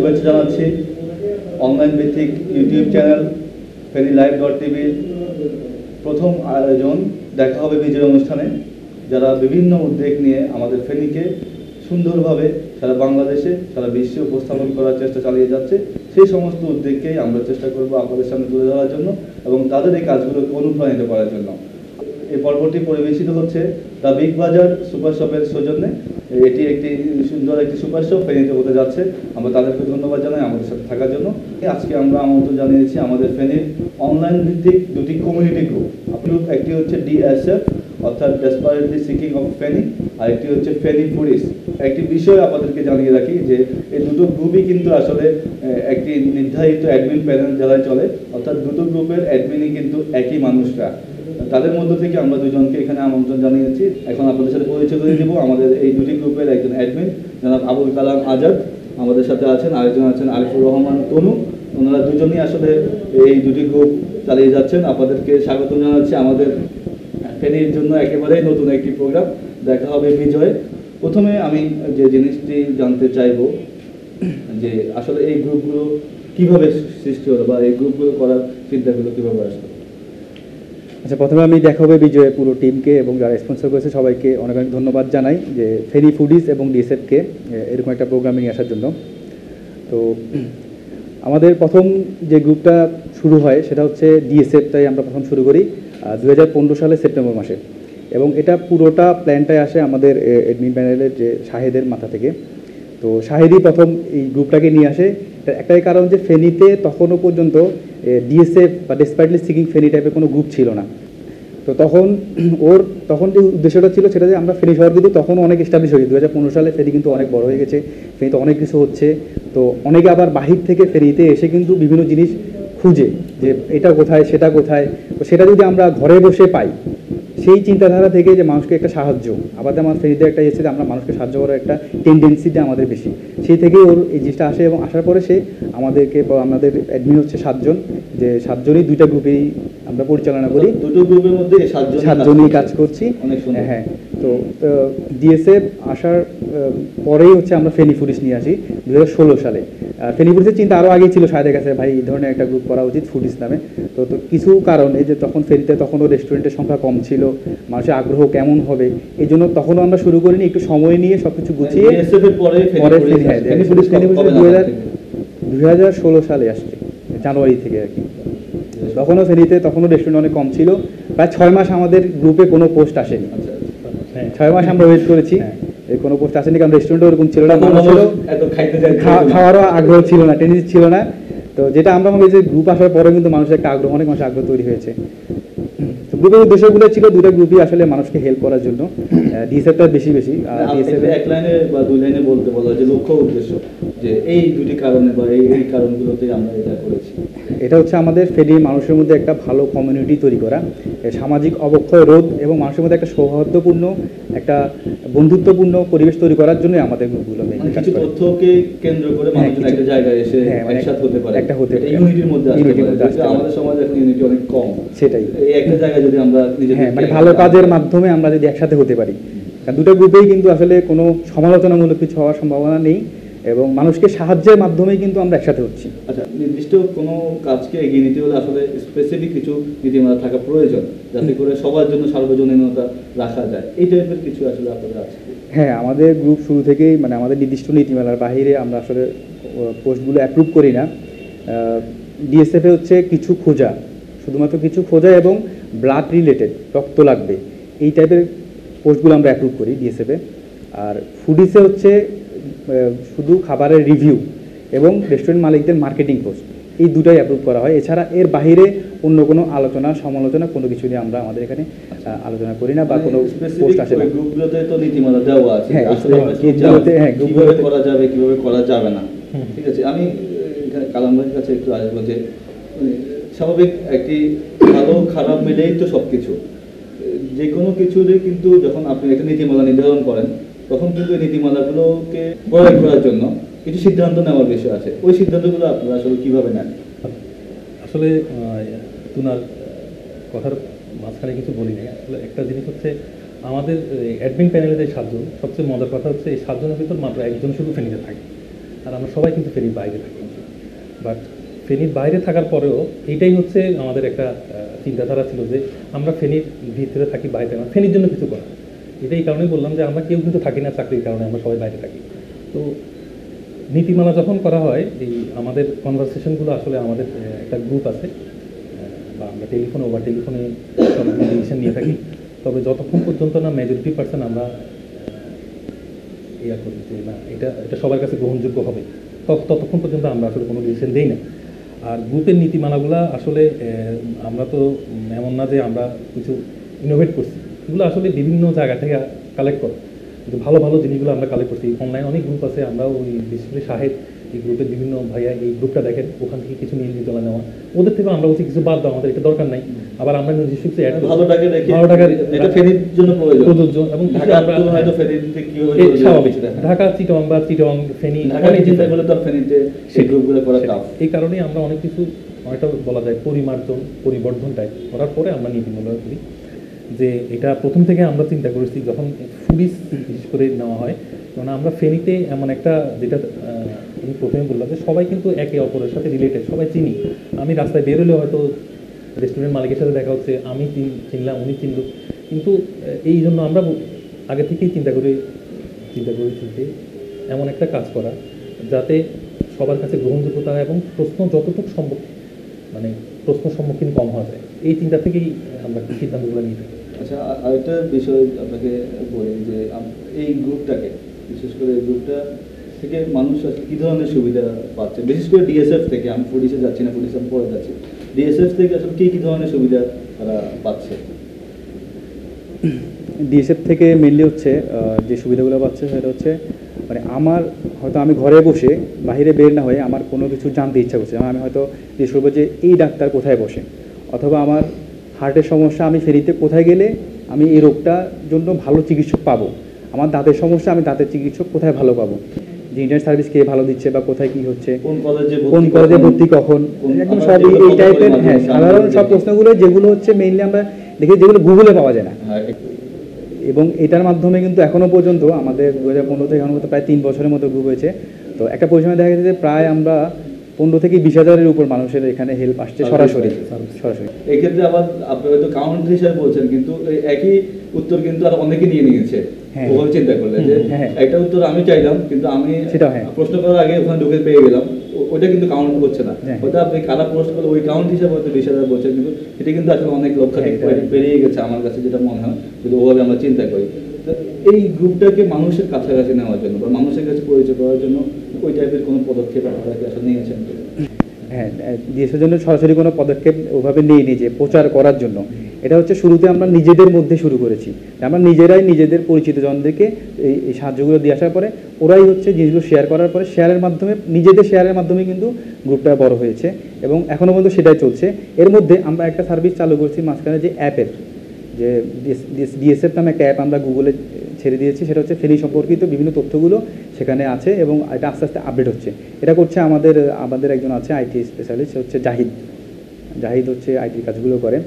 শুভেচ্ছা জানাচ্ছি। অনলাইন ভিত্তিক ইউটিউব চ্যানেল ফেরি লাইভ ডট টিভির প্রথম আয়োজন। দেখা হবে বিজয় অনুষ্ঠানে। যারা বিভিন্ন উদ্যোগ নিয়ে আমাদের ফেনীকে সুন্দরভাবে সারা বাংলাদেশে, সারা বিশ্বে উপস্থাপন করার চেষ্টা চালিয়ে যাচ্ছে, সেই সমস্ত উদ্যোগকেই আমরা চেষ্টা করব আপনাদের সামনে তুলে ধরার জন্য এবং তাদের এই কাজগুলোকে অনুপ্রাণিত করার জন্য। এই পর্বটি পরিবেশিত হচ্ছে দ্য বিগ বাজার সুপার শপের সৌজন্যে। এটি একটি সুন্দর একটি সুপার শপ ফেনীতে হতে যাচ্ছে। আমরা তাদেরকে ধন্যবাদ জানাই আমাদের সাথে থাকার জন্য। আজকে আমরা আমন্ত্রণ জানিয়েছি আমাদের ফেনীর অনলাইন ভিত্তিক দুটি কমিউনিটি গ্রুপ গ্রুপ একটি হচ্ছে ডিএসএফ অর্থাৎ ডেসপারেটলি সিকিং অফ ফেনী আর একটি হচ্ছে ফেনী পুলিশ একটি বিষয় আপনাদেরকে জানিয়ে রাখি যে, এই দুটো গ্রুপই কিন্তু আসলে একটি নির্ধারিত অ্যাডমিন প্যানেল যারাই চলে। অর্থাৎ দুটো গ্রুপের অ্যাডমিনই কিন্তু একই মানুষরা। তাদের মধ্য থেকে আমরা দুজনকে এখানে আমন্ত্রণ জানিয়েছি। এখন আপনাদের সাথে পরিচয় করে দিব। আমাদের এই দুটি গ্রুপের একজন অ্যাডমিন জনাব আবুল কালাম আজাদ, আমাদের সাথে আছেন, আরেকজন আছেন আরিফুর রহমান তনু। ওনারা দুজনই আসলে এই দুটি গ্রুপ চালিয়ে যাচ্ছেন। আপনাদেরকে স্বাগত জানাচ্ছি আমাদের ফেনীর জন্য একেবারেই নতুন একটি প্রোগ্রাম দেখা হবে বিজয়। প্রথমে আমি যে জিনিসটি জানতে চাইব, যে আসলে এই গ্রুপগুলো কীভাবে সৃষ্টি হলো বা এই গ্রুপগুলো করার চিন্তাগুলো কীভাবে আসলো? আচ্ছা প্রথমে আমি দেখাবো বিজয়ের পুরো টিমকে এবং যারা স্পন্সর করেছে সবাইকে অনেক অনেক ধন্যবাদ জানাই যে ফেরি ফুডিস এবং ডিএসএফকে এরকম একটা প্রোগ্রামে নিয়ে আসার জন্য। তো, আমাদের প্রথম যে গ্রুপটা শুরু হয় সেটা হচ্ছে ডিএসএফটাই আমরা প্রথম শুরু করি দু হাজার পনেরো সালে সেপ্টেম্বর মাসে। এবং এটা পুরোটা প্ল্যানটাই আসে আমাদের এডমিন প্যানেলের যে শাহেদের মাথা থেকে। তো, শাহেদই প্রথম এই গ্রুপটাকে নিয়ে আসে। একটাই কারণ যে ফেনীতে তখনও পর্যন্ত ডিএসএফ বা ডেসপাইটলি সিকিং ফেনি টাইপের কোনো গ্রুপ ছিল না। তো তখন ওর তখন যে উদ্দেশ্যটা ছিল সেটা যে আমরা ফেনি শহর কিন্তু তখন অনেক এস্টাবলিশ হয়েছে। দু হাজার পনেরো সালে ফেরি কিন্তু অনেক বড় হয়ে গেছে। ফেনীতে অনেক কিছু হচ্ছে। তো অনেকে আবার বাহির থেকে ফেরিতে এসে কিন্তু বিভিন্ন জিনিস খুঁজে। যে এটা কোথায় সেটা কোথায় তো সেটা যদি আমরা ঘরে বসে পাই সেই চিন্তাধারা থেকে যে মানুষকে একটা সাহায্য আবার আমার ফেরিতে একটা এসেছে যে আমরা মানুষকে সাহায্য করার একটা টেন্ডেন্সিটা আমাদের বেশি। সেই থেকেই ওর এই জিনিসটা আসে এবং আসার পরে সে আমাদেরকে আমাদের অ্যাডমিন হচ্ছে সাতজন যে সাতজনই দুইটা গ্রুপেই আমরা পরিচালনা করি। দুটো গ্রুপের মধ্যে সাতজনই কাজ করছি। অনেক হ্যাঁ তো ডিএসএফ আসার পরেই হচ্ছে আমরা ফেনি ফুডিস নিয়ে আসি দু হাজার ষোলো সালে। আর ফেনি ফুডিসের চিন্তা আরও আগেই ছিল সাহেদের কাছে ভাই এই ধরনের একটা গ্রুপ করা উচিত ফুডিস নামে। তো তো কিছু কারণ এই যে তখন ফেরিতে তখনও রেস্টুরেন্টের সংখ্যা কম ছিল মানুষের আগ্রহ কেমন হবে এই জন্য তখনও আমরা শুরু করিনি একটু সময় নিয়ে সব কিছু গুছিয়ে পরে ফেনী পরে হ্যাঁ পুলিশ নাগাদ দু হাজার হাজার ষোলো সালে আসছে জানুয়ারি থেকে আর কি। তখনও ফেরিতে তখনও রেস্টুরেন্ট অনেক কম ছিল প্রায় ছয় মাস আমাদের গ্রুপে কোনো পোস্ট আসেনি। আচ্ছা, আচ্ছা। ছয় মাস আমরা ওয়েট করেছি হ্যাঁ। কোনো পোস্ট আসেনি কারণ রেস্টুরেন্টে ওরকম ছিল না খাওয়ারও আগ্রহ ছিল না টেনিস ছিল না। তো যেটা আমরা ভাবি যে গ্রুপ আসার পরে কিন্তু মানুষের একটা আগ্রহ অনেক মানুষের আগ্রহ তৈরি হয়েছে। তো গ্রুপের উদ্দেশ্যগুলো ছিল দুটো গ্রুপই আসলে মানুষকে হেল্প করার জন্য। ডিএসএফটা বেশি বেশি। আর ডিএসএফ এক লাইনে বা দুই লাইনে বলতে বলা যে লক্ষ্য উদ্দেশ্য যে এই দুটি কারণে বা এই এই কারণগুলোতে আমরা এটা করেছি। এটা হচ্ছে আমাদের ফেরির মানুষের মধ্যে একটা ভালো কমিউনিটি তৈরি করা। সামাজিক অবক্ষয় রোধ এবং মানুষের মধ্যে একটা সৌহার্দ্যপূর্ণ একটা বন্ধুত্বপূর্ণ পরিবেশ তৈরি করার জন্য আমাদের গ্রুপগুলো মানে কিছু তথ্যকে কেন্দ্র করে হ্যাঁ, মানুষজন একটা জায়গায় এসে হ্যাঁ, মানে একসাথে হতে পারে। একটা হতে ইউনিটির মধ্যে আসতে মধ্যে আসতে আমাদের সমাজে এখন ইউনিটি অনেক কম। সেটাই। এই একটা জায়গায় যদি আমরা হ্যাঁ মানে ভালো কাজের মাধ্যমে আমরা যদি একসাথে হতে পারি। কারণ দুটো গ্রুপেই কিন্তু আসলে কোনো সমালোচনামূলক কিছু হওয়ার সম্ভাবনা নেই এবং মানুষকে সাহায্যের মাধ্যমেই কিন্তু আমরা একসাথে হচ্ছি। আচ্ছা নির্দিষ্ট কোনো কাজকে এগিয়ে নিতে হলে আসলে স্পেসিফিক কিছু নীতিমালা থাকা প্রয়োজন যাতে করে সবার জন্য সার্বজনীনতা রাখা যায়। এই টাইপের কিছু আসলে আপনাদের আছে হ্যাঁ আমাদের গ্রুপ শুরু থেকেই মানে আমাদের নির্দিষ্ট নীতিমালার বাহিরে আমরা আসলে পোস্টগুলো অ্যাপ্রুভ করি না। ডিএসএফে হচ্ছে কিছু খোঁজা শুধুমাত্র কিছু খোঁজা এবং ব্লাড রিলেটেড রক্ত লাগবে এই টাইপের পোস্টগুলো আমরা অ্যাপ্রুভ করি ডিএসএফে আর ফুডিসে হচ্ছে শুধু খাবারের রিভিউ এবং রেস্টুরেন্ট মালিকদের মার্কেটিং পোস্ট এই দুটাই অ্যাপ্রুভ করা হয়। এছাড়া এর বাইরে অন্য কোনো আলোচনা সমালোচনা কোনো কিছু নিয়ে আমরা আমাদের এখানে আলোচনা করি না বা কোনো পোস্ট আসে না। গ্রুপগুলোতে তো নীতিমালা দেওয়া আছে। হ্যাঁ, গ্রুপগুলোতে, হ্যাঁ, কীভাবে গ্রুপগুলোতে- করা যাবে কীভাবে করা যাবে না। ঠিক আছে আমি এখানে কালাম ভাইয়ের কাছে একটু আসব যে মানে, স্বাভাবিক একটি ভালো খারাপ মিলেই তো সবকিছু। যে কোনো কিছুরই কিন্তু যখন আপনি একটা নীতিমালা নির্ধারণ করেন তখন কিন্তু এই নীতিমালাগুলোকে প্রয়োগ করার জন্য কিছু সিদ্ধান্ত নেওয়ার বিষয় আছে। ওই সিদ্ধান্তগুলো আপনারা আসলে কীভাবে নেন? আসলে তুনার কথার মাঝখানে কিছু বলি নাই। আসলে একটা জিনিস হচ্ছে আমাদের অ্যাডমিন প্যানেলে যে সাতজন সবচেয়ে মজার কথা হচ্ছে এই সাতজনের ভিতর মাত্র একজন শুধু ফেনীতে থাকে। আর আমরা সবাই কিন্তু ফেনীর বাইরে থাকি। বাট ফেনীর বাইরে থাকার পরেও এটাই হচ্ছে আমাদের একটা চিন্তাধারা ছিল যে আমরা ফেনীর ভিতরে থাকি, বাইরে না। ফেনীর জন্য কিছু করা এটাই কারণে বললাম যে আমরা কেউ কিন্তু থাকি না চাকরির কারণে, আমরা সবাই বাইরে থাকি। তো নীতিমালা যখন করা হয়, এই আমাদের কনভারসেশনগুলো আসলে আমাদের একটা গ্রুপ আছে বা আমরা টেলিফোনে বা টেলিফোনে সব ডিসিশন নিয়ে থাকি। তবে যতক্ষণ পর্যন্ত না মেজরিটি পার্সেন্ট আমরা ইয়া করি যে না, এটা এটা সবার কাছে গ্রহণযোগ্য হবে। ততক্ষণ পর্যন্ত আমরা আসলে কোনো ডিসিশন দিই না। আর গ্রুপের নীতিমালাগুলা আসলে আমরা তো এমন না যে আমরা কিছু ইনোভেট করছি। এগুলো আসলে বিভিন্ন জায়গা থেকে কালেক্ট করা। কিন্তু ভালো ভালো জিনিসগুলো আমরা কালেক্ট করছি। অনলাইন অনেক গ্রুপ আছে আমরা ওই বিশেষ করে সাহেব এই গ্রুপের বিভিন্ন ভাইয়া এই গ্রুপটা দেখেন ওখান থেকে কিছু নিয়ে নীতিমালা নেওয়া ওদের থেকে আমরা বলছি কিছু বাদ দাও আমাদের এটা দরকার নাই। আবার আমরা নিজস্ব কিছু add করছি। ভালোটাকে রেখে ভালোটাকে এটা ফেরির জন্য প্রয়োজন। প্রযোজ্য। এবং কিছু ঢাকার আমরা- তুলনায় তো ফেরিতে এ যোগাযোগ স্বাভাবিক। ঢাকা চিটং বা চিটং ফেনী অনেক চিন্তা করলে তো ফেরিতে সেই গ্রুপগুলো করা টাফ এই কারণেই আমরা অনেক কিছু অনেকটা বলা যায় পরিমার্জন পরিবর্ধন টাইপ করার পরে আমরা নীতিমূলক করি যে এটা প্রথম থেকে আমরা চিন্তা করেছি যখন ফুডিস বিশেষ করে নেওয়া হয়। কারণ আমরা ফেনীতে এমন একটা যেটা আমি প্রথমে বললাম যে সবাই কিন্তু একে অপরের সাথে রিলেটেড সবাই চিনি। আমি রাস্তায় বের হলে হয়তো রেস্টুরেন্ট মালিকের সাথে দেখা হচ্ছে, আমি চিনলাম, উনি চিনল। কিন্তু এই জন্য আমরা আগে থেকেই চিন্তা করে, চিন্তা করেছি যে এমন একটা কাজ করা যাতে সবার কাছে গ্রহণযোগ্যতা হয় এবং প্রশ্ন যতটুকু সম্ভব মানে প্রশ্ন সম্মুখীন কম হওয়া যায়। এই চিন্তা থেকেই আমরা সিদ্ধান্তগুলো নিয়ে থাকি। আচ্ছা আরেকটা বিষয় আপনাকে বলি যে এই গ্রুপটাকে বিশেষ করে এই গ্রুপটা থেকে মানুষ কী ধরনের সুবিধা পাচ্ছে? বিশেষ করে ডিএসএফ থেকে, আমি পুলিশে যাচ্ছি না আমি পরে যাচ্ছি। ডিএসএফ থেকে আসলে কী কী ধরনের সুবিধা তারা পাচ্ছে? ডিএসএফ থেকে মেনলি হচ্ছে যে সুবিধাগুলো পাচ্ছে সেটা হচ্ছে মানে আমার হয়তো আমি ঘরে বসে বাইরে বের না হয়ে আমার কোনো কিছু জানতে ইচ্ছা করছে আমি হয়তো জিজ্ঞেস করব যে, এই ডাক্তার কোথায় বসে? অথবা আমার হার্টের সমস্যা, আমি ফেরিতে কোথায় গেলে আমি এই রোগটার জন্য ভালো চিকিৎসক পাবো? আমার দাঁতের সমস্যা, আমি দাঁতের চিকিৎসক কোথায় ভালো পাবো? যে ইন্টারনেট সার্ভিস কে ভালো দিচ্ছে বা কোথায় কি হচ্ছে কোন কলেজে ভর্তি কখন একদম সব এই- টাইপের হ্যাঁ সাধারণ সব প্রশ্নগুলো যেগুলো হচ্ছে মেইনলি আমরা দেখি যেগুলো গুগলে পাওয়া যায় না। হ্যাঁ এবং এটার মাধ্যমে কিন্তু এখনও পর্যন্ত আমাদের দু হাজার পনেরো থেকে এখন প্রায় তিন বছরের মতো গ্রুপ হয়েছে। তো একটা পরিসীমা দেখা গেছে যে প্রায় আমরা পনেরো থেকে বিশ হাজারের উপর মানুষের এখানে হেল্প আসছে সরাসরি সরাসরি। এক্ষেত্রে আবার আপনি হয়তো কাউন্ট হিসাবে বলছেন কিন্তু একই উত্তর কিন্তু আর অনেকে নিয়ে নিয়েছে। হ্যাঁ। ওভাবে চিন্তা করলে যে হ্যাঁ। একটা উত্তর আমি চাইলাম কিন্তু আমি হ্যাঁ। প্রশ্ন করার আগে ওখানে ঢুকে পেয়ে গেলাম। ওটা কিন্তু কাউন্ট হচ্ছে না। আপনি কারা প্রশ্ন করলে ওই কাউন্ট হিসাবে হয়তো বিশ হাজার বলছেন কিন্তু এটা কিন্তু আসলে অনেক লক্ষাধিক পেরিয়ে গেছে আমার কাছে যেটা মনে হয় যদি ওভাবে আমরা চিন্তা করি। এই গ্রুপটাকে মানুষের কাছাকাছি নেওয়ার জন্য বা মানুষের কাছে পরিচয় করার জন্য ওই টাইপের কোনো পদক্ষেপ আপনারা কি আসলে নিয়েছেন? হ্যাঁ দেশের জন্য সরাসরি কোনো পদক্ষেপ ওভাবে নিইনি যে প্রচার করার জন্য। এটা হচ্ছে শুরুতে আমরা নিজেদের মধ্যে শুরু করেছি। আমরা নিজেরাই নিজেদের পরিচিত জনদেরকে এই সাহায্যগুলো দিয়ে আসার পরে ওরাই হচ্ছে জিনিসগুলো শেয়ার করার পরে শেয়ারের মাধ্যমে, নিজেদের শেয়ারের মাধ্যমে কিন্তু গ্রুপটা বড় হয়েছে এবং এখনও পর্যন্ত সেটাই চলছে। এর মধ্যে আমরা একটা সার্ভিস চালু করছি মাঝখানে যে অ্যাপের যে ডিএসএফ নামে একটা অ্যাপ আমরা গুগলে ছেড়ে দিয়েছি সেটা হচ্ছে ফেনি সম্পর্কিত বিভিন্ন তথ্যগুলো সেখানে আছে এবং এটা আস্তে আস্তে আপডেট হচ্ছে। এটা করছে আমাদের আমাদের একজন আছে আইটি স্পেশালিস্ট হচ্ছে জাহিদ। জাহিদ হচ্ছে আইটির কাজগুলো করে।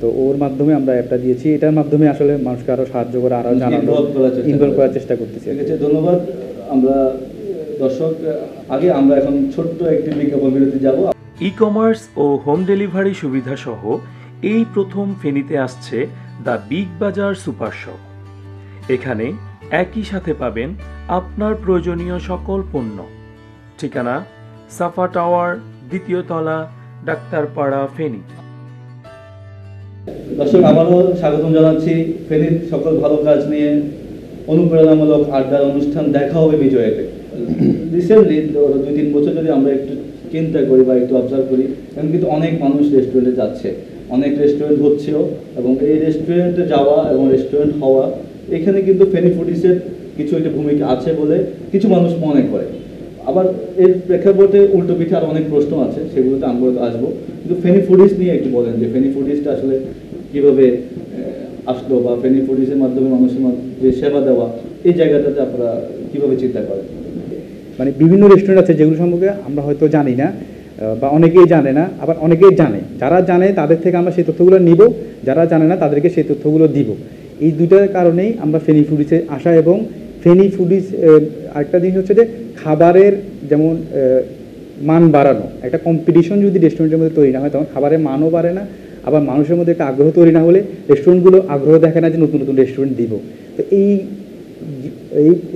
তো ওর মাধ্যমে আমরা অ্যাপটা দিয়েছি। এটার মাধ্যমে আসলে মানুষকে আরও সাহায্য করা আরও জানানো করার চেষ্টা ইনভলভ করার চেষ্টা করতেছি। ঠিক আছে ধন্যবাদ। আমরা দর্শক আগে আমরা এখন ছোট্ট একটি বিজ্ঞাপন বিরতি যাব। ই কমার্স ও হোম ডেলিভারি সুবিধা সহ এই প্রথম ফেনীতে আসছে the big bazaar super shop এখানে একই সাথে পাবেন আপনার প্রয়োজনীয় সকল পণ্য। ঠিকানা, সাফা টাওয়ার, দ্বিতীয় তলা, ডাক্তারপাড়া, ফেনী। দর্শক, আবারও স্বাগতম জানাচ্ছি ফেনীর সকল ভালো কাজ নিয়ে অনুপ্রেরণামূলক আড্ডার অনুষ্ঠান দেখা হবে বিজয়েতে। রিসেন্টলি দুই তিন বছর যদি আমরা একটু চিন্তা করি বা একটু অবজার্ভ করি, এখন কিন্তু অনেক মানুষ রেস্টুরেন্টে যাচ্ছে। অনেক রেস্টুরেন্ট হচ্ছেও এবং এই রেস্টুরেন্টে যাওয়া এবং রেস্টুরেন্ট হওয়া এখানে কিন্তু ফেনী ফুডিসের কিছু একটা ভূমিকা আছে বলে কিছু মানুষ মনে করে। আবার এর প্রেক্ষাপটে উল্টো পিঠে আরও অনেক প্রশ্ন আছে, সেগুলোতে আমরা আসব। কিন্তু ফেনি ফুডিস নিয়ে একটু বলেন যে, ফেনি ফুডিসটা আসলে কীভাবে আসলো বা ফেনি ফুডিসের মাধ্যমে মানুষের যে সেবা দেওয়া, এই জায়গাটাতে আপনারা কীভাবে চিন্তা করেন? মানে বিভিন্ন রেস্টুরেন্ট আছে যেগুলো সম্পর্কে আমরা হয়তো জানি না বা অনেকেই জানে না, আবার অনেকেই জানে। যারা জানে তাদের থেকে আমরা সেই তথ্যগুলো নিব, যারা জানে না তাদেরকে সেই তথ্যগুলো দিব। এই দুটার কারণেই আমরা ফেনি ফুডিসে আসা এবং ফেনি ফুডিস আরেকটা জিনিস হচ্ছে যে খাবারের যেমন মান বাড়ানো। একটা কম্পিটিশন যদি রেস্টুরেন্টের মধ্যে তৈরি না হয়, তখন খাবারের মানও বাড়ে না, আবার মানুষের মধ্যে একটা আগ্রহ তৈরি না হলে রেস্টুরেন্টগুলো আগ্রহ দেখে না যে নতুন নতুন রেস্টুরেন্ট দিব। তো এই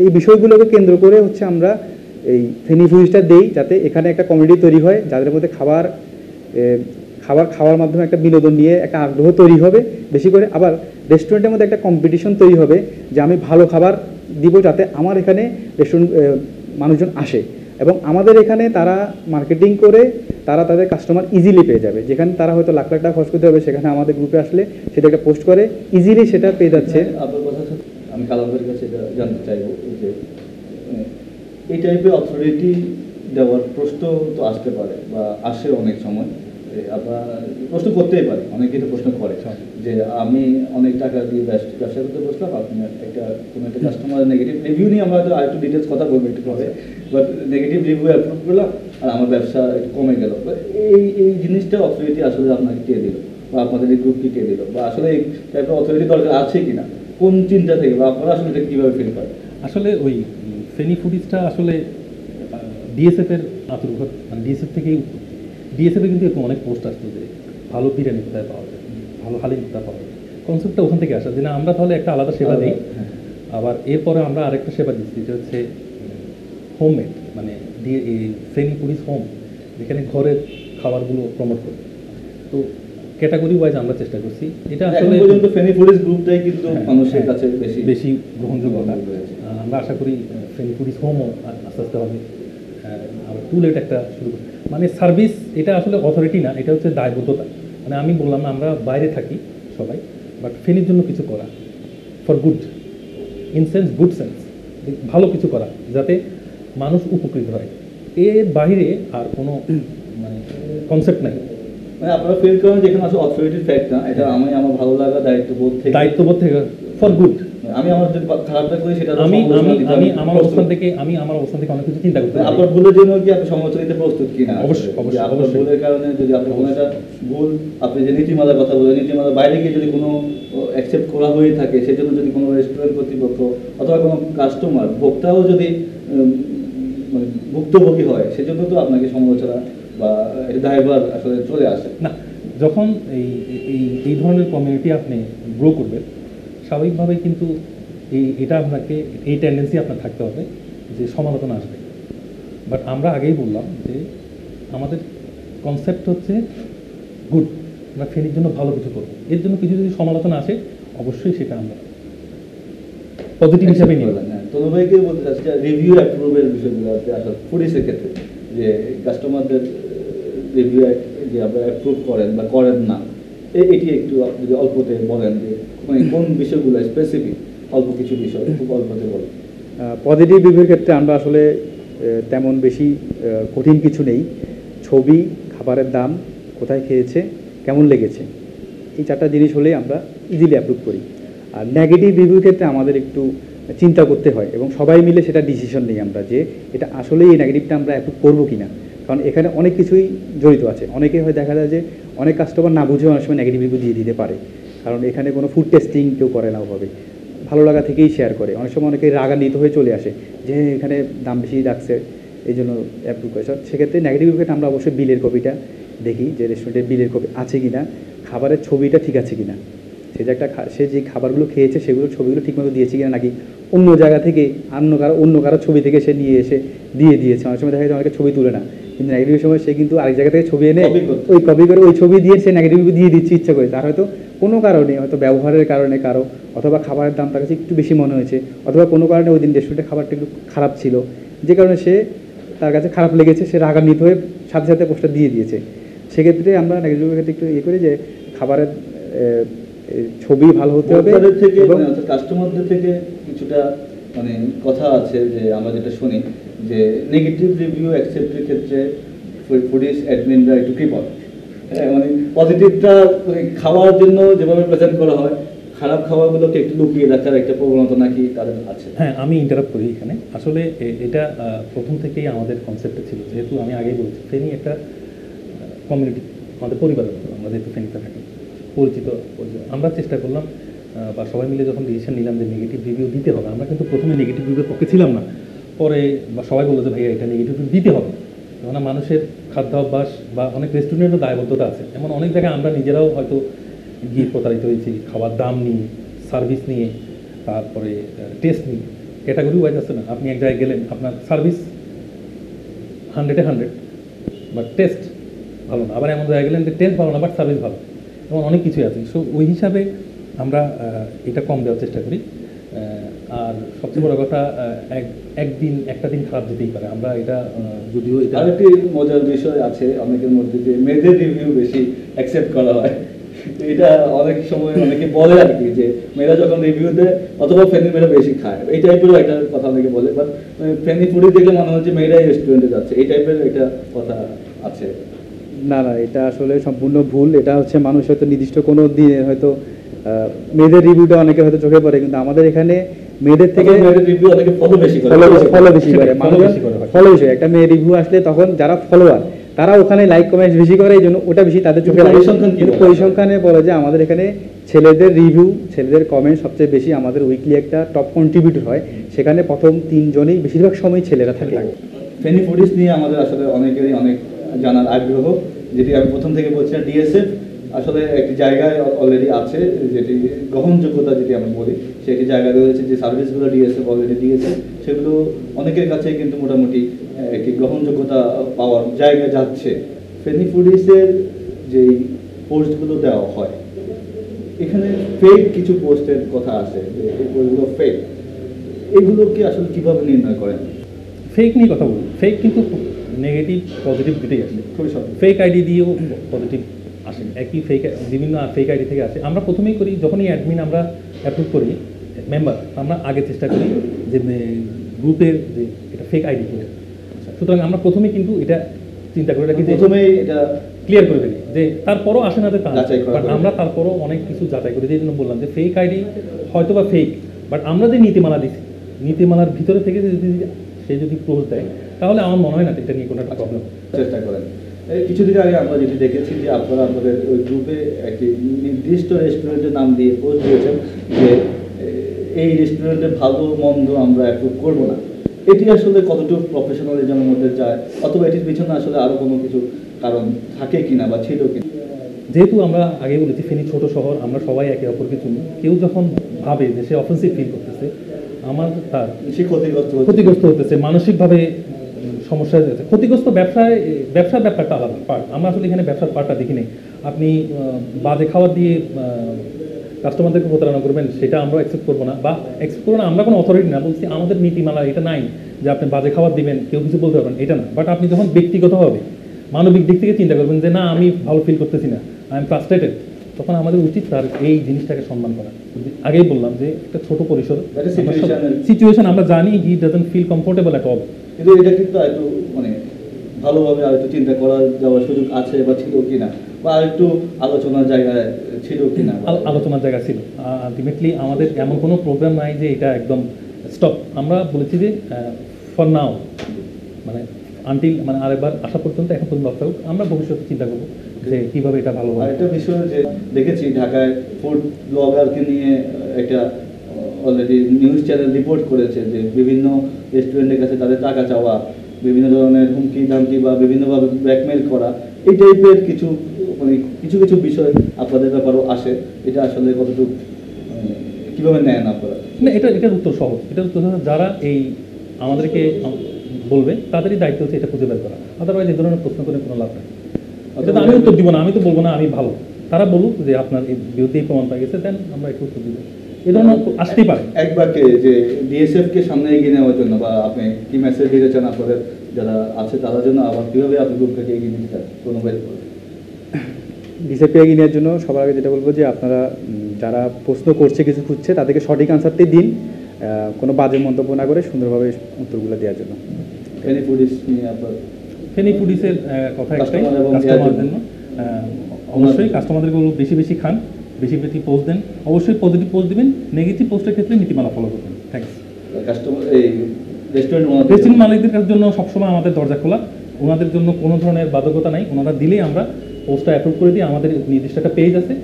এই বিষয়গুলোকে কেন্দ্র করে হচ্ছে আমরা এই ফেনি ফুডিসটা দেই, যাতে এখানে একটা কমিউনিটি তৈরি হয়, যাদের মধ্যে খাবার খাবার, খাওয়ার মাধ্যমে একটা বিনোদন নিয়ে একটা আগ্রহ তৈরি হবে, বেশি করে। আবার রেস্টুরেন্টের মধ্যে একটা কম্পিটিশন তৈরি হবে যে আমি ভালো খাবার দিব যাতে আমার এখানে রেস্টুরেন্ট মানুষজন আসে। এবং আমাদের এখানে তারা মার্কেটিং করে তারা তাদের কাস্টমার ইজিলি পেয়ে যাবে। যেখানে তারা হয়তো লাখ লাখ টাকা খরচ করতে হবে সেখানে আমাদের গ্রুপে আসলে সেটা একটা পোস্ট করে ইজিলি সেটা পেয়ে যাচ্ছে। সাথে আমি কালামের কাছে জানতে চাইব যে এই টাইপের অথরিটি দেওয়ার প্রশ্ন তো আসতে পারে বা আসে অনেক সময়। আপনার প্রশ্ন করতেই পারে। অনেকেই তো প্রশ্ন করে যে আমি অনেক টাকা দিয়ে ব্যবসা করতে বসলাম, আপনি একটা কোনো একটা কাস্টমার নেগেটিভ রিভিউ নিয়ে আমরা হয়তো আরেকটু ডিটেলস কথা বলব একটু পরে। বাট নেগেটিভ রিভিউ অ্যাপ্রুভ করলাম, আর আমার ব্যবসা একটু কমে গেল। এই এই জিনিসটা অথরিটি আসলে আপনাকে কে দিল? বা আপনাদের এই গ্রুপকে কে দিল? বা আসলে এই টাইপের অথরিটি দরকার আছে কিনা? কোন চিন্তা থেকে বা আপনারা আসলে এটা কীভাবে ফিল করেন? আসলে ওই ফেনি ফুডিজটা আসলে ডিএসএফ এর আন্তর্গত মানে ডিএসএফ থেকেই ডিএসএফ কিন্তু এরকম অনেক পোস্ট আসতো যে ভালো বিরিয়ানি কোথায় পাওয়া যায়? ভালো হালিম কোথায় পাওয়া যায়? কনসেপ্টটা ওখান থেকে আসা। যে না আমরা তাহলে একটা আলাদা সেবা দিই। হ্যাঁ। আবার এরপরে আমরা আরেকটা সেবা দিচ্ছি যেটা হচ্ছে হোমমেড মানে দিয়ে ফেনি পুলিশ হোম যেখানে ঘরের খাবারগুলো প্রমোট করে। তো ক্যাটাগরি ওয়াইজ আমরা চেষ্টা করছি। এটা আসলে পর্যন্ত ফেনি পুলিশ গ্রুপটাই কিন্তু হ্যাঁ, মানুষের হ্যাঁ, কাছে বেশি বেশি গ্রহণযোগ্যতা আমরা আশা করি ফেনি পুলিশ হোমও আস্তে আস্তে হবে। আবার টুলেট একটা শুরু করি। মানে সার্ভিস এটা আসলে অথরিটি না এটা হচ্ছে দায়বদ্ধতা। মানে আমি বললাম না আমরা বাইরে থাকি সবাই বাট ফেনির জন্য কিছু করা for good in sense good sense ভালো কিছু করা যাতে মানুষ উপকৃত হয়। এর বাইরে আর কোনো মানে কনসেপ্ট নাই। মানে আপনারা ফিল করেন যেখানে আসলে অথরিটির ফ্যাক্ট না এটা আমি আমার ভালো লাগা দায়িত্ববোধ থেকে দায়িত্ববোধ থেকে ফর গুড আমি আমার যদি খারাপটা করি সেটা আমি আমি আমি আমি আমার অবস্থান থেকে আমি আমার অবস্থান থেকে অনেক কিছু চিন্তা করতে মানে আপনার ভুলের জন্য কি আপনি সমালোচনা দিতে প্রস্তুত কিনা? অবশ্যই, অবশ্যই, আপনার ভুলের কারণে যদি আপনি কোনো একটা ভুল আপনি যে নীতিমালার কথা বলেন নীতিমালার বাইরে গিয়ে যদি কোনো অ্যাকসেপ্ট করা হয়ে থাকে সেজন্য যদি কোনো রেস্টুরেন্ট কর্তৃপক্ষ অথবা কোনো কাস্টমার ভোক্তাও যদি মানে ভুক্তভোগী হয় সেজন্য তো আপনাকে সমালোচনা বা দায়ভার আসলে চলে আসে। না যখন এই এই ধরনের কমিউনিটি আপনি গ্রো করবেন স্বাভাবিকভাবেই কিন্তু এই, এটা আপনাকে, এই টেন্ডেন্সি আপনার থাকতে হবে যে সমালোচনা আসবে। বাট আমরা আগেই বললাম যে আমাদের কনসেপ্ট হচ্ছে গুড আমরা ফেনির জন্য ভালো কিছু করব। এর জন্য কিছু যদি সমালোচনা আসে, অবশ্যই সেটা আমরা পজিটিভ হিসাবে নিয়ে হ্যাঁ তনু ভাইকে বলতে চাচ্ছি যে রিভিউ অ্যাপ্রুভের বিষয়গুলো আসলে পুলিশের ক্ষেত্রে, যে কাস্টমারদের রিভিউ যে আপনারা অ্যাপ্রুভ করেন বা করেন না। এটি একটু আপনি যদি অল্পতে বলেন যে মানে কোন বিষয়গুলো স্পেসিফিক অল্প কিছু বিষয়, খুব অল্পতে বলেন। পজিটিভ রিভিউর ক্ষেত্রে আমরা আসলে তেমন বেশি কঠিন কিছু নেই। ছবি, খাবারের দাম, কোথায় খেয়েছে, কেমন লেগেছে, এই চারটা জিনিস হলেই আমরা ইজিলি অ্যাপ্রুভ করি। আর নেগেটিভ রিভিউর ক্ষেত্রে আমাদের একটু চিন্তা করতে হয় এবং সবাই মিলে সেটা ডিসিশন নিই আমরা যে, এটা আসলেই এই নেগেটিভটা আমরা অ্যাপ্রুভ করব কি না কারণ এখানে অনেক কিছুই জড়িত আছে। অনেকে হয় দেখা যায় যে অনেক কাস্টমার না বুঝে অনেক সময় নেগেটিভ রিভিউ দিয়ে দিতে পারে। কারণ এখানে কোনো ফুড টেস্টিং কেউ করে না ওভাবে। ভালো লাগা থেকেই শেয়ার করে। অনেক সময় অনেকে রাগান্বিত হয়ে চলে আসে যে এখানে দাম বেশি রাখছে এই জন্য অ্যাপ্রুভ করেছে সেক্ষেত্রে নেগেটিভ ক্ষেত্রে আমরা অবশ্যই বিলের কপিটা দেখি যে রেস্টুরেন্টের বিলের কপি আছে কি না খাবারের ছবিটা ঠিক আছে কি না সে যে একটা সে যে খাবারগুলো খেয়েছে সেগুলো ছবিগুলো ঠিকমতো দিয়েছে কিনা নাকি অন্য জায়গা থেকে অন্য কারও অন্য কারও ছবি থেকে সে নিয়ে এসে দিয়ে দিয়েছে। অনেক সময় দেখা যায় অনেকে ছবি তুলে না কিন্তু নেগেটিভের সময় সে কিন্তু আরেক জায়গা থেকে ছবি এনে ওই কপি করে ওই ছবি দিয়ে সে নেগেটিভ দিয়ে দিচ্ছে ইচ্ছা করে। তার হয়তো কোনো কারণে হয়তো ব্যবহারের কারণে কারও অথবা খাবারের দাম তার কাছে একটু বেশি মনে হয়েছে অথবা কোনো কারণে ওই দিন রেস্টুরেন্টে খাবারটা একটু খারাপ ছিল। যে কারণে সে তার কাছে খারাপ লেগেছে সে রাগান্বিত হয়ে সাথে সাথে পোস্টটা দিয়ে দিয়েছে। সেক্ষেত্রে আমরা নেগেটিভের ক্ষেত্রে একটু ইয়ে করি যে খাবারের ছবি ভালো হতে হবে থেকে মানে কাস্টমারদের থেকে কিছুটা মানে কথা আছে যে আমরা যেটা শুনি যে নেগেটিভ রিভিউ অ্যাকসেপ্টের ক্ষেত্রে ফুডিস অ্যাডমিনরা একটু কৃপণ। হ্যাঁ মানে পজিটিভটা মানে খাওয়ার জন্য যেভাবে প্রেজেন্ট করা হয় খারাপ খাবারগুলোকে একটু লুকিয়ে রাখার একটা প্রবণতা নাকি তাদের আছে। হ্যাঁ আমি ইন্টারাপ্ট করি এখানে। আসলে এটা প্রথম থেকেই আমাদের কনসেপ্টে ছিল। যেহেতু আমি আগেই বলেছি ফেনি একটা কমিউনিটি আমাদের পরিবারের মতো আমরা যেহেতু ফেনিতে থাকি। পরিচিত। আমরা চেষ্টা করলাম বা সবাই মিলে যখন ডিসিশন নিলাম যে নেগেটিভ রিভিউ দিতে হবে, আমরা কিন্তু প্রথমে নেগেটিভ রিভিউর পক্ষে ছিলাম না। পরে বা সবাই বলল যে, ভাইয়া, এটা নেগেটিভ রিভিউ দিতে হবে। কেননা মানুষের খাদ্যাভ্যাস বা অনেক রেস্টুরেন্টেরও দায়বদ্ধতা আছে। এমন অনেক জায়গায় আমরা নিজেরাও হয়তো গিয়ে প্রতারিত হয়েছি, খাবার দাম নিয়ে সার্ভিস নিয়ে, তারপরে টেস্ট নিয়ে। ক্যাটাগরি ওয়াইজ আছে না। আপনি এক জায়গায় গেলেন, আপনার সার্ভিস হান্ড্রেডে হান্ড্রেড বাট টেস্ট ভালো না। আবার এমন জায়গায় গেলেন যে টেস্ট ভালো না বাট সার্ভিস ভালো। এমন অনেক কিছুই আছে। সো ওই হিসাবে আমরা এটা কম দেওয়ার চেষ্টা করি। আর সবচেয়ে বড় কথা এক, একদিন, একটা দিন খারাপ যেতেই পারে। আমরা এটা যদিও এটা আরেকটি মজার বিষয় আছে, অনেকের মধ্যে যে মেয়েদের রিভিউ বেশি অ্যাকসেপ্ট করা হয়। এটা অনেক সময় অনেকে বলে আর কি, যে মেয়েরা যখন রিভিউ দেয়, অথবা ফেনি মেয়েরা বেশি খায়। এই টাইপেরও একটা কথা অনেকে বলে বাট ফেনি ফুডি দেখলে মনে যে মেয়েরাই রেস্টুরেন্টে যাচ্ছে। এই টাইপের একটা কথা আছে। না না এটা আসলে সম্পূর্ণ ভুল। এটা হচ্ছে মানুষ হয়তো নির্দিষ্ট কোনো দিনে হয়তো মেয়েদের রিভিউটা অনেকে হয়তো চোখে পড়ে কিন্তু আমাদের এখানে মেয়েদের থেকে থেকে রিভিউ অনেকে ফলো বেশি করে। ফলো বেশি করে follow মানুষ বেশি করে। ফলো বেশি একটা মেয়ে রিভিউ আসলে তখন যারা ফলোয়ার তারা ওখানে লাইক কমেন্টস বেশি করে এই জন্য ওটা বেশি তাদের চোখে কিন্তু পরিসংখ্যানে বলে? যে আমাদের এখানে ছেলেদের রিভিউ ছেলেদের কমেন্ট সবচেয়ে বেশি আমাদের উইকলি একটা টপ কন্ট্রিবিউটর হয়। সেখানে প্রথম তিনজনই বেশিরভাগ সময় ছেলেরা থাকে। ফেনি ফুডিস নিয়ে আমাদের আসলে অনেকেরই অনেক জানার আগ্রহ, যেটি আমি প্রথম থেকে বলছিলাম ডিএসএফ আসলে একটি জায়গায় অলরেডি আছে, যেটি গ্রহণযোগ্যতা যেটি আমরা বলি, সেটি জায়গায় রয়েছে যে সার্ভিসগুলো ডিএসএফ অলরেডি দিয়েছে, সেগুলো অনেকের কাছে কিন্তু মোটামুটি একটি গ্রহণযোগ্যতা পাওয়ার জায়গায় যাচ্ছে। ফেনি ফুডিসের যেই পোস্টগুলো দেওয়া হয়, এখানে ফেক কিছু পোস্টের কথা আছে এই পোস্টগুলো ফেক এগুলো কি আসলে কীভাবে নির্ণয় করেন? ফেক নিয়ে কথা বলি ফেক কিন্তু নেগেটিভ পজিটিভ দুটোই আসে। খুবই সহজ। ফেক আইডি দিয়েও পজিটিভ আসে। একই ফেক বিভিন্ন ফেক আইডি থেকে আসে। আমরা প্রথমেই করি যখনই অ্যাডমিন আমরা অ্যাপ্রুভ করি মেম্বার আমরা আগে চেষ্টা করি যে গ্রুপের যে এটা ফেক আইডি কিনা সুতরাং আমরা প্রথমেই কিন্তু এটা চিন্তা করে রাখি যে প্রথমেই এটা ক্লিয়ার করে ফেলি যে তারপরও আসে না যে তা করা করে। আমরা তারপরও অনেক কিছু যাচাই করি। এই জন্য বললাম যে ফেক আইডি হয়তো বা ফেক বাট আমরা যে নীতিমালা দিছি নীতিমালার ভিতরে থেকে যদি সে যদি ক্লোজ দেয় তাহলে আমার মনে হয় না এটা নিয়ে কোনো একটা প্রবলেম চেষ্টা করেন। এই কিছুদিন আগে আমরা যেটি দেখেছি যে আপনারা আপনাদের ওই গ্রুপে একটি নির্দিষ্ট রেস্টুরেন্টের নাম দিয়ে পোস্ট দিয়েছেন যে এই রেস্টুরেন্টে ভালো মন্দ আমরা অ্যাপ্রুভ করব না। এটি আসলে কতটুকু প্রফেশনালিজমের মধ্যে যায় অথবা এটির পিছনে আসলে আরও কোনো কিছু কারণ থাকে কিনা বা ছিল কিনা? যেহেতু আমরা আগে বলেছি ফেনী ছোট শহর আমরা সবাই একে অপরকে চিনি। কেউ যখন ভাবে যে সে অফেন্সিভ ফিল করতেছে আমার তার সে ক্ষতিগ্রস্ত ক্ষতিগ্রস্ত হতেছে মানসিকভাবে সমস্যা যাচ্ছে। ক্ষতিগ্রস্ত ব্যবসায় ব্যবসার ব্যাপারটা আলাদা পার্ট আমরা আসলে এখানে ব্যবসার পার্টটা দেখি নেই আপনি বাজে খাবার দিয়ে কাস্টমারদেরকে প্রতারণা করবেন সেটা আমরা অ্যাকসেপ্ট করব না। বা অ্যাকসেপ্ট করব না আমরা কোনো অথরিটি না। বলছি আমাদের নীতিমালা এটা নাই যে আপনি বাজে খাবার দিবেন কেউ কিছু বলতে পারবেন এটা না। বাট আপনি যখন ব্যক্তিগতভাবে মানবিক দিক থেকে চিন্তা করবেন যে না আমি ভালো ফিল করতেছি না আই এম ফ্রাস্ট্রেটেড তখন আমাদের উচিত তার এই জিনিসটাকে সম্মান করা। আগেই বললাম যে একটা ছোট পরিসর. সিচুয়েশন আমরা জানি he doesn't feel comfortable at all কিন্তু এটা কিন্তু একটু মানে ভালোভাবে আর একটু চিন্তা করা যাওয়ার সুযোগ আছে বা ছিল কিনা বা একটু আলোচনার জায়গায় ছিল কিনা। আল- আলোচনার জায়গা ছিল। আলটিমেটলি আমাদের এমন কোনো প্রোগ্রাম নাই যে এটা একদম স্টপ আমরা বলেছি যে ফর নাও মানে আনটিল মানে আরেকবার আসা পর্যন্ত এখন পর্যন্ত অপেক্ষা আমরা ভবিষ্যতে চিন্তা করব যে কীভাবে এটা ভালো হবে। একটা বিষয় যে দেখেছি ঢাকায় ফুড ব্লগারকে নিয়ে একটা অলরেডি নিউজ চ্যানেল রিপোর্ট করেছে যে বিভিন্ন রেস্টুরেন্টের কাছে তাদের টাকা চাওয়া বিভিন্ন ধরনের হুমকি ধামকি বা বিভিন্নভাবে ব্ল্যাকমেল করা এই টাইপের কিছু মানে কিছু কিছু বিষয় আপনাদের ব্যাপারেও আসে। এটা আসলে কতটুকু কীভাবে নেন আপনারা? না এটা এটার উত্তর সহজ। এটার উত্তর যারা এই আমাদেরকে আম- বলবে তাদেরই দায়িত্ব হচ্ছে এটা খুঁজে বের করা। আদারওয়াইজ এই ধরনের প্রশ্ন করে কোনো লাভ নেই। তো আমি উত্তর দিব না আমি তো বলব না আমি ভালো। তারা বলুক যে আপনার এই বিরুদ্ধে প্রমাণ পাই গেছে দেন আমরা একটু উত্তর দিব। এই ধরনের আসতেই পারে। এক বাক্যে যে ডিএসএফ কে সামনে এগিয়ে নেওয়ার জন্য বা আপনি কি মেসেজ দিতে চান আপনাদের যারা আছে তাদের জন্য আবার কীভাবে আপনি গ্রুপটাকে এগিয়ে দিতে চান? কোনো ডিসিপ্লিন নেওয়ার জন্য সবার আগে যেটা বলব যে আপনারা যারা প্রশ্ন করছে কিছু খুঁজছে তাদেরকে সঠিক আনসারটাই দিন। আহ, কোনো বাজে মন্তব্য না করে সুন্দরভাবে উত্তরগুলো দেওয়ার জন্য। ফেনি ফুডিস নিয়ে আপনার ফেনি আহ, কথা একটাই Customer এবং কাস্টমার দেওয়ার জন্য। অবশ্যই কাস্টমারদের বলব বেশি বেশি খান। বেশি বেশি পোস্ট দেন। অবশ্যই পজিটিভ পোস্ট দিবেন নেগেটিভ পোস্টের ক্ষেত্রে নীতিমালা ফলো করবেন। থ্যাংকস কাস্টমার এই রেস্টুরেন্ট রেস্টুরেন্ট মালিকদের জন্য সবসময় আমাদের দরজা খোলা? ওনাদের জন্য কোনো ধরনের বাধ্যকতা নাই। ওনারা দিলেই আমরা পোস্টটা অ্যাপ্রুভ করে দিই। আমাদের নির্দিষ্ট একটা পেজ আছে।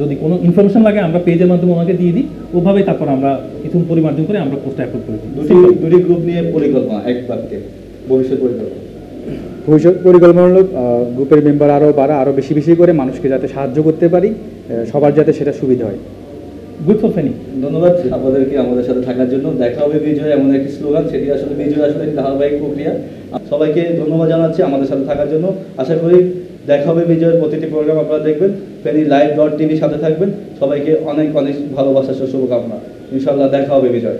যদি কোনো ইনফরমেশন লাগে আমরা পেজের মাধ্যমে ওনাকে দিয়ে দিই। ওভাবেই তারপর আমরা কিছু পরিমার্জন করে আমরা পোস্টটা অ্যাপ্রুভ করে দিই। দুটি দুটি গ্রুপ নিয়ে পরিকল্পনা এক বাক্যে ভবিষ্যৎ পরিকল্পনা। ভবিষ্যৎ পরিকল্পনা হলো গ্রুপের মেম্বার আরও বাড়া আরও বেশি বেশি করে মানুষকে যাতে সাহায্য করতে পারি আহ, সবার যাতে সেটা সুবিধা হয়। গুড ফর ফেনি ধন্যবাদ আপনাদেরকে আমাদের সাথে থাকার জন্য। দেখা হবে বিজয় এমন একটি স্লোগান সেটি আসলে বিজয় আসলে ধারাবাহিক প্রক্রিয়া। সবাইকে ধন্যবাদ জানাচ্ছি আমাদের সাথে থাকার জন্য। আশা করি দেখা হবে বিজয়ের প্রতিটি প্রোগ্রাম আপনারা দেখবেন। ফেনি লাইভ ডট টিভির সাথে থাকবেন। সবাইকে অনেক অনেক ভালোবাসা শুভকামনা। ইনশাল্লাহ দেখা হবে বিজয়।